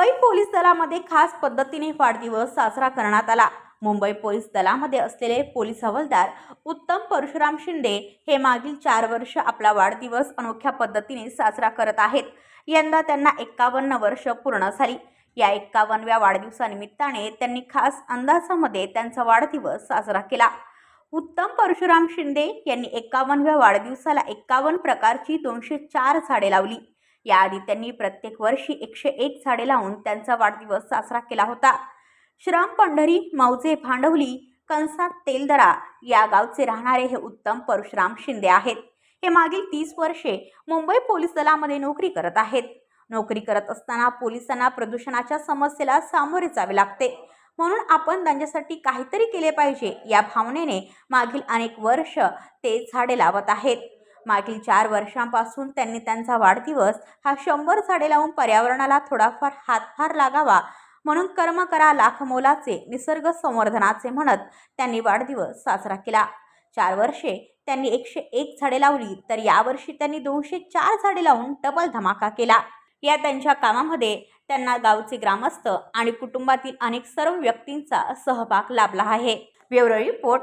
Mumbai police दलामध्ये खास पद्धतीने वाढदिवस साजरा करण्यात आला. मुंबई पोलीस दलामध्ये असलेले पोलीस हवालदार उत्तम परशुराम शिंदे हे मागील चार वर्ष आपला वाढदिवस अनोख्या पद्धतीने साजरा करत आहेत. यंदा त्यांना एक्कावन्न वर्ष पूर्ण झाली. या एक्कावनव्या वाढदिवसानिमित्ताने त्यांनी खास अंदाजामध्ये त्यांचा वाढदिवस साजरा केला. उत्तम परशुराम शिंदे यांनी एक्कावनव्या वाढदिवसाला एक्कावन्न प्रकारची दोनशे चार झाडे लावली. याआधी त्यांनी प्रत्येक वर्षी एकशे एक झाडे लावून त्यांचा वाढदिवस साजरा केला होता. श्राम पंढरी मौजे भांडवली कंसात तेलदरा या गावचे राहणारे हे उत्तम परशुराम शिंदे आहेत. हे मागील तीस वर्षे मुंबई पोलीस दलामध्ये नोकरी करत आहेत. नोकरी करत असताना पोलिसांना प्रदूषणाच्या समस्येला सामोरे जावे लागते. म्हणून आपण त्यांच्यासाठी काहीतरी केले पाहिजे या भावनेने मागील अनेक वर्ष ते झाडे लावत आहेत. मागील चार वर्षांपासून त्यांनी त्यांचा वाढदिवस हा शंभर झाडे लावून पर्यावरणाला थोडाफार हातभार लागावा म्हणून कर्म करा लाख मोलाचे निसर्ग संवर्धनाचे म्हणत त्यांनी वाढदिवस साजरा केला. चार वर्षे त्यांनी एकशे एक झाडे लावली तर यावर्षी त्यांनी दोनशे चार झाडे लावून डबल धमाका केला. या त्यांच्या कामामध्ये त्यांना गावचे ग्रामस्थ आणि कुटुंबातील अनेक सर्व व्यक्तींचा सहभाग लाभला आहे. Bureau report